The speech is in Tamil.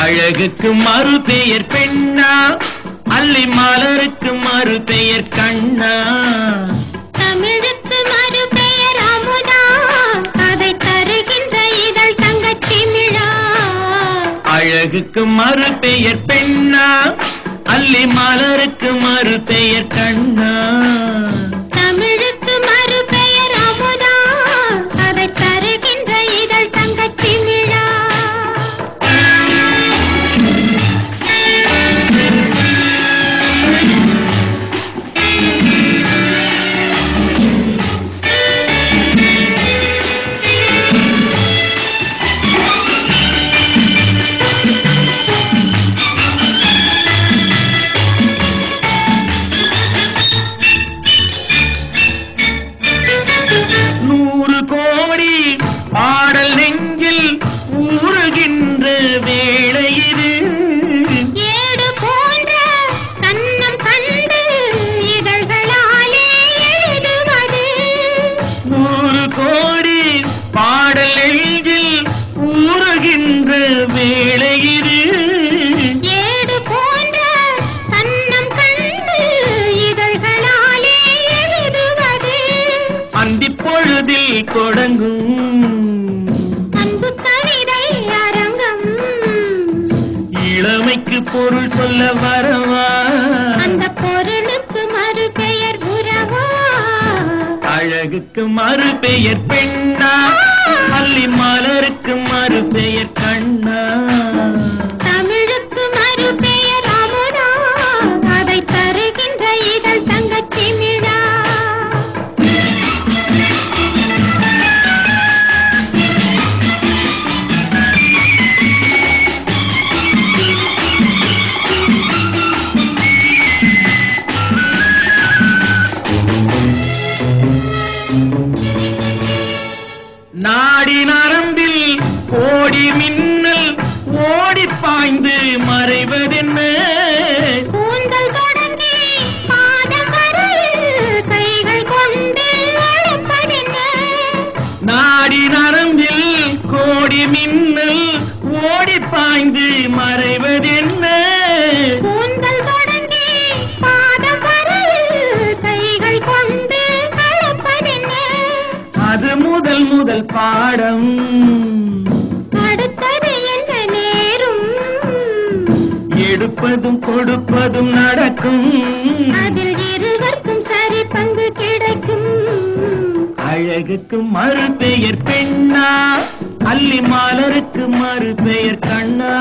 அழகுக்கு மறு பெயர் பெண்ணா அல்லி மலருக்கு மறு பெயர் கண்ணா. தமிழுக்கு மறு பெயர் அமுதா அதை தருகின்ற இதழ் தங்கச் சிமிழா அழகுக்கு மறு பெயர் பெண்ணா அல்லி மலருக்கு மறு பெயர் கண்ணா. ஊறுகின்ற வேளை இது ஏடு போன்ற கன்னம் கண்டு இதழ்களாலே எழுதுவது. அந்திப் பொழுதில் தொடங்கும் அன்பு கவிதை அரங்கம். இளமைக்கு பொருள் சொல்ல வரவா? அந்த பொருளுக்கு மறு பெயர் உறவா? அழகுக்கு மறு பெயர் பெண்ணா? அல்லி மலருக்கு மறு பெயர் கண்ணா. நாடி நரம்பில் கோடி மின்னல் ஓடி பாய்ந்து மறைவதென்ன? கூந்தல் தொடங்கி பாதம் வரையில் கைகள் கொண்டு அழைப்பதென்ன நாடி நரம்பில் கோடி மின்னல் ஓடி பாய்ந்து மறைவதென்ன? முதல் பாடம். அடுத்தது என்ன நேரும்? எடுப்பதும் கொடுப்பதும் நடக்கும். அதில் இருவருக்கும் சரி பங்கு கிடைக்கும். அழகுக்கு மறு பெயர் பெண்ணா அல்லி மலருக்கு மறு பெயர் கண்ணா.